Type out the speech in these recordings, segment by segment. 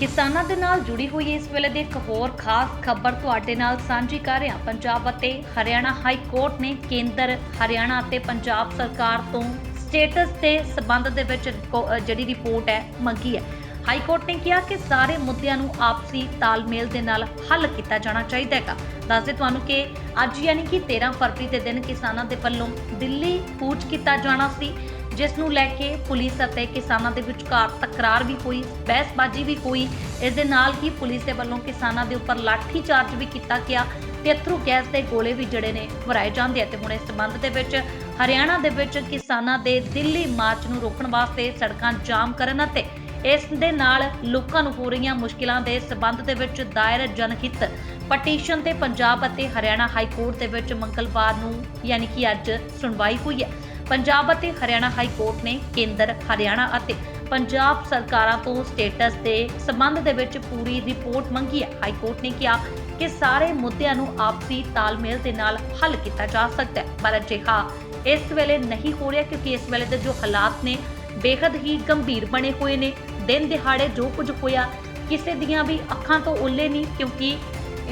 ਕਿਸਾਨਾਂ ਦੇ ਨਾਲ ਜੁੜੀ ਹੋਈ ਇਸ ਵੇਲੇ ਦੀ ਇੱਕ ਹੋਰ ਖਾਸ ਖਬਰ ਤੁਹਾਡੇ ਨਾਲ ਸਾਂਝੀ ਕਰ ਰਿਹਾ। ਪੰਜਾਬ ਅਤੇ ਹਰਿਆਣਾ ਹਾਈ ਕੋਰਟ ਨੇ ਕੇਂਦਰ ਹਰਿਆਣਾ ਅਤੇ ਪੰਜਾਬ ਸਰਕਾਰ ਤੋਂ ਸਟੇਟਸ ਦੇ ਸਬੰਧ ਦੇ ਵਿੱਚ ਰਿਪੋ- ਜਿਹੜੀ ਰਿਪੋਰਟ ਹੈ, ਮੰਗੀ ਹੈ। ਹਾਈ ਕੋਰਟ ਨੇ ਕਿਹਾ ਕਿ ਸਾਰੇ ਮੁੱਦਿਆਂ ਨੂੰ ਆਪਸੀ ਤਾਲਮੇਲ ਦੇ ਨਾਲ ਹੱਲ ਕੀਤਾ ਜਾਣਾ ਚਾਹੀਦਾ ਹੈਗਾ। ਦੱਸਦੇ ਤੁਹਾਨੂੰ ਕਿ ਅੱਜ ਯਾਨੀ ਕਿ 13 ਫਰਵਰੀ ਦੇ ਦਿਨ ਕਿਸਾਨਾਂ ਦੇ ਵੱਲੋਂ ਦਿੱਲੀ ਕੂਚ ਕੀਤਾ ਜਾਣਾ ਸੀ। ਜਿਸ ਨੂੰ ਲੈ ਕੇ ਪੁਲਿਸ ਅਤੇ ਕਿਸਾਨਾਂ ਦੇ ਵਿਚਕਾਰ ਤਕਰਾਰ ਵੀ ਹੋਈ, ਬਹਿਸਬਾਜ਼ੀ ਵੀ ਹੋਈ। ਇਸ ਦੇ ਨਾਲ ਹੀ ਪੁਲਿਸ ਦੇ ਵੱਲੋਂ ਕਿਸਾਨਾਂ ਦੇ ਉੱਪਰ ਲਾਠੀ ਚਾਰਜ ਵੀ ਕੀਤਾ ਗਿਆ ਤੇ ਅਥਰੂ ਗੈਸ ਦੇ ਗੋਲੇ ਵੀ ਜਿਹੜੇ ਨੇ ਵਰਾਏ ਜਾਂਦੇ ਆ। ਤੇ ਹੁਣ ਇਸ ਸੰਬੰਧ ਦੇ ਵਿੱਚ ਹਰਿਆਣਾ ਦੇ ਵਿੱਚ ਕਿਸਾਨਾਂ ਦੇ ਦਿੱਲੀ ਮਾਰਚ ਨੂੰ ਰੋਕਣ ਵਾਸਤੇ ਸੜਕਾਂ ਜਾਮ ਕਰਨ ਅਤੇ ਇਸ ਦੇ ਨਾਲ ਲੋਕਾਂ ਨੂੰ ਹੋ ਰਹੀਆਂ ਮੁਸ਼ਕਿਲਾਂ ਦੇ ਸਬੰਧ ਦੇ ਵਿੱਚ ਦਾਇਰ ਜਨਹਿਤ ਪਟੀਸ਼ਨ ਤੇ ਪੰਜਾਬ ਅਤੇ ਹਰਿਆਣਾ ਹਾਈ ਕੋਰਟ ਦੇ ਵਿੱਚ ਮੰਗਲਵਾਰ ਨੂੰ ਯਾਨੀ ਕਿ ਅੱਜ ਸੁਣਵਾਈ ਹੋਈ ਹੈ। ਪੰਜਾਬ ਅਤੇ ਹਰਿਆਣਾ ਹਾਈ ਕੋਰਟ ਨੇ ਕੇਂਦਰ ਹਰਿਆਣਾ ਅਤੇ ਪੰਜਾਬ ਸਰਕਾਰਾਂ ਤੋਂ ਸਟੇਟਸ ਦੇ ਸਬੰਧ ਦੇ ਵਿੱਚ ਪੂਰੀ ਰਿਪੋਰਟ ਮੰਗੀ ਹੈ। ਹਾਈ ਕੋਰਟ ਨੇ ਕਿਹਾ ਕਿ ਸਾਰੇ ਮੁੱਦਿਆਂ ਨੂੰ ਆਪਸੀ ਤਾਲਮੇਲ ਦੇ ਨਾਲ ਹੱਲ ਕੀਤਾ ਜਾ ਸਕਦਾ ਹੈ। ਪਰ ਅਜਿਹਾ ਇਸ ਵੇਲੇ ਨਹੀਂ ਹੋ ਰਿਹਾ ਕਿਉਂਕਿ ਇਸ ਵੇਲੇ ਦੇ ਜੋ ਹਾਲਾਤ ਨੇ ਬੇहद ਹੀ ਗੰਭੀਰ ਬਣੇ ਹੋਏ ਨੇ। ਦਿਨ ਦਿਹਾੜੇ ਜੋ ਕੁਝ ਹੋਇਆ, ਕਿਸੇ ਦੀਆਂ ਵੀ ਅੱਖਾਂ ਤੋਂ ਓਲੇ ਨਹੀਂ ਕਿਉਂਕਿ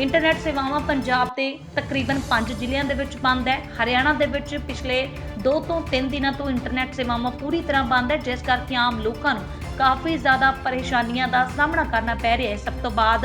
ਇੰਟਰਨੈਟ ਸੇਵਾਵਾਂ ਪੰਜਾਬ ਦੇ ਤਕਰੀਬਨ 5 ਜ਼ਿਲ੍ਹਿਆਂ ਦੇ ਵਿੱਚ ਬੰਦ ਹੈ। ਹਰਿਆਣਾ ਦੇ ਵਿੱਚ ਪਿਛਲੇ 2 ਤੋਂ 3 ਦਿਨਾਂ ਤੋਂ ਇੰਟਰਨੈਟ ਸੇਵਾਵਾਂ ਪੂਰੀ ਤਰ੍ਹਾਂ ਬੰਦ ਹੈ, ਜਿਸ ਕਰਕੇ ਆਮ ਲੋਕਾਂ ਨੂੰ ਕਾਫੀ ਜ਼ਿਆਦਾ ਪਰੇਸ਼ਾਨੀਆਂ ਦਾ ਸਾਹਮਣਾ ਕਰਨਾ ਪੈ ਰਿਹਾ ਹੈ। ਸਭ ਤੋਂ ਬਾਅਦ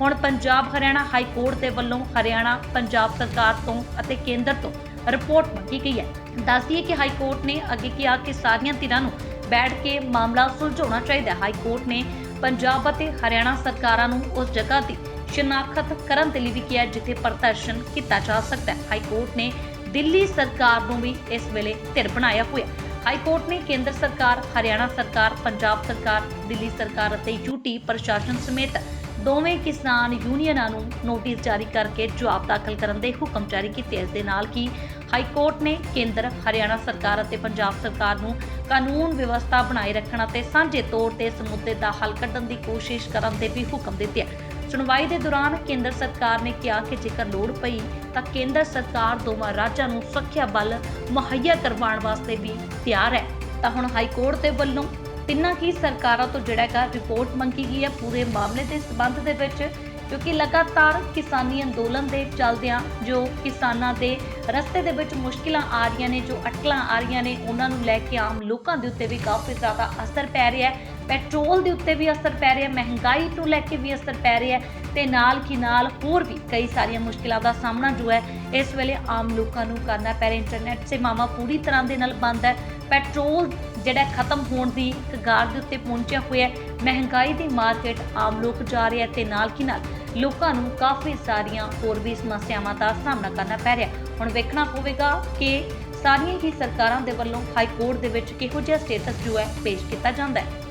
ਹੁਣ ਪੰਜਾਬ, ਹਰਿਆਣਾ ਹਾਈ ਕੋਰਟ ਦੇ ਵੱਲੋਂ ਹਰਿਆਣਾ, ਪੰਜਾਬ ਸਰਕਾਰ ਤੋਂ ਅਤੇ ਕੇਂਦਰ ਤੋਂ ਰਿਪੋਰਟ ਮੰਗੀ ਗਈ ਹੈ। ਦੱਸਦੀਏ ਕਿ ਹਾਈ ਕੋਰਟ ਨੇ ਅੱਗੇ ਕਿਹਾ ਕਿ ਸਾਰੀਆਂ ਧਿਰਾਂ ਨੂੰ ਬੈਠ ਕੇ ਮਾਮਲਾ ਸੁਲਝਾਉਣਾ ਚਾਹੀਦਾ ਹੈ। ਹਾਈ ਕੋਰਟ ਨੇ ਪੰਜਾਬ ਅਤੇ ਹਰਿਆਣਾ ਸਰਕਾਰਾਂ ਨੂੰ ਉਸ ਜਗ੍ਹਾ ਦੀ ਸ਼ਨਾਖਤ ਕਰਨ ਦੇ ਲਈ ਵੀ ਕਿਹਾ ਜਿੱਥੇ ਪ੍ਰਦਰਸ਼ਨ ਕੀਤਾ ਜਾ ਸਕਦਾ ਹੈ। ਹਾਈ ਕੋਰਟ ਨੇ ਦਿੱਲੀ ਸਰਕਾਰ ਨੂੰ ਵੀ ਇਸ ਵੇਲੇ ਧਿਰ ਬਣਾਇਆ ਹੋਇਆ। ਹਾਈ ਕੋਰਟ ਨੇ ਕੇਂਦਰ ਸਰਕਾਰ, ਹਰਿਆਣਾ ਸਰਕਾਰ, ਪੰਜਾਬ ਸਰਕਾਰ, ਦਿੱਲੀ ਸਰਕਾਰ ਅਤੇ ਯੂਟੀ ਪ੍ਰਸ਼ਾਸਨ ਸਮੇਤ ਦੋਵੇਂ ਕਿਸਾਨ ਯੂਨੀਅਨਾਂ ਨੂੰ ਨੋਟਿਸ ਜਾਰੀ ਕਰਕੇ ਜਵਾਬ ਦਾਖਲ ਕਰਨ ਦੇ ਹੁਕਮ ਜਾਰੀ ਕੀਤੇ। ਇਸ ਦੇ ਨਾਲ ਕਿ ਹਾਈ ਕੋਰਟ ਨੇ ਕੇਂਦਰ, ਹਰਿਆਣਾ ਸਰਕਾਰ ਅਤੇ ਪੰਜਾਬ ਸਰਕਾਰ ਨੂੰ ਕਾਨੂੰਨ ਵਿਵਸਥਾ ਬਣਾਏ ਰੱਖਣ ਅਤੇ ਸਾਂਝੇ ਤੌਰ ਤੇ ਇਸ ਮੁੱਦੇ ਦਾ ਹੱਲ ਕੱਢਣ ਦੀ ਕੋਸ਼ਿਸ਼ ਕਰਨ ਦੇ ਵੀ ਹੁਕਮ ਦਿੱਤੇ। ਸੁਣਵਾਈ ਦੇ ਦੌਰਾਨ ਕੇਂਦਰ ਸਰਕਾਰ ਨੇ ਕਿਹਾ ਕਿ ਜੇਕਰ ਲੋੜ ਪਈ ਤਾਂ ਕੇਂਦਰ ਸਰਕਾਰ ਦੋਵਾਂ ਰਾਜਾਂ ਨੂੰ ਸੁਰੱਖਿਆ ਬਲ ਮੁਹੱਈਆ ਕਰਵਾਉਣ ਵਾਸਤੇ ਵੀ ਤਿਆਰ ਹੈ। ਤਾਂ ਹੁਣ ਹਾਈ ਕੋਰਟ ਦੇ ਵੱਲੋਂ ਤਿੰਨਾਂ ਕੀ ਸਰਕਾਰਾਂ ਤੋਂ ਜਿਹੜਾ ਹੈਗਾ ਰਿਪੋਰਟ ਮੰਗੀ ਗਈ ਹੈ ਪੂਰੇ ਮਾਮਲੇ ਦੇ ਸਬੰਧ ਦੇ ਵਿੱਚ ਕਿਉਂਕਿ ਲਗਾਤਾਰ ਕਿਸਾਨੀ ਅੰਦੋਲਨ ਦੇ ਚੱਲਦਿਆਂ ਜੋ ਕਿਸਾਨਾਂ ਦੇ ਰਸਤੇ ਦੇ ਵਿੱਚ ਮੁਸ਼ਕਿਲਾਂ ਆ ਰਹੀਆਂ ਨੇ, ਜੋ ਅਟਕਲਾਂ ਆ ਰਹੀਆਂ ਨੇ, ਉਹਨਾਂ ਨੂੰ ਲੈ ਕੇ ਆਮ ਲੋਕਾਂ ਦੇ ਉੱਤੇ ਵੀ ਕਾਫੀ ਜ਼ਿਆਦਾ ਅਸਰ ਪੈ ਰਿਹਾ ਹੈ। ਪੈਟਰੋਲ ਦੇ ਉੱਤੇ ਵੀ ਅਸਰ ਪੈ ਰਿਹਾ, ਮਹਿੰਗਾਈ ਤੋਂ ਲੈ ਕੇ ਵੀ ਅਸਰ ਪੈ ਰਿਹਾ ਹੈ ਤੇ ਨਾਲ ਕੀ ਨਾਲ ਹੋਰ ਵੀ ਕਈ ਸਾਰੀਆਂ ਮੁਸ਼ਕਿਲਾਂ ਦਾ ਸਾਹਮਣਾ ਜੋ ਹੈ ਇਸ ਵੇਲੇ ਆਮ ਲੋਕਾਂ ਨੂੰ ਕਰਨਾ ਪੈ ਰਿਹਾ। ਇੰਟਰਨੈਟ ਸੇਵਾਵਾਂ ਪੂਰੀ ਤਰ੍ਹਾਂ ਦੇ ਨਾਲ ਬੰਦ ਹੈ। ਪੈਟਰੋਲ ਜਿਹੜਾ ਖਤਮ ਹੋਣ ਦੀ ਕਗਾਰ ਦੇ ਉੱਤੇ ਪਹੁੰਚਿਆ ਹੋਇਆ ਹੈ। ਮਹਿੰਗਾਈ ਦੀ ਮਾਰਕੀਟ ਆਮ ਲੋਕ ਜਾ ਰਿਹਾ ਤੇ ਨਾਲ ਕੀ ਨਾਲ ਲੋਕਾਂ ਨੂੰ ਕਾਫੀ ਸਾਰੀਆਂ ਹੋਰ ਵੀ ਸਮੱਸਿਆਵਾਂ ਦਾ ਸਾਹਮਣਾ ਕਰਨਾ ਪੈ ਰਿਹਾ ਹੁਣ ਵੇਖਣਾ ਹੋਵੇਗਾ ਕਿ ਸਾਰੀਆਂ ਹੀ ਸਰਕਾਰਾਂ ਦੇ ਵੱਲੋਂ ਹਾਈ ਕੋਰਟ ਦੇ ਵਿੱਚ ਕਿਹੋ ਜਿਹਾ ਸਟੇਟਸ ਜੋ ਹੈ ਪੇਸ਼ ਕੀਤਾ ਜਾਂਦਾ ਹੈ।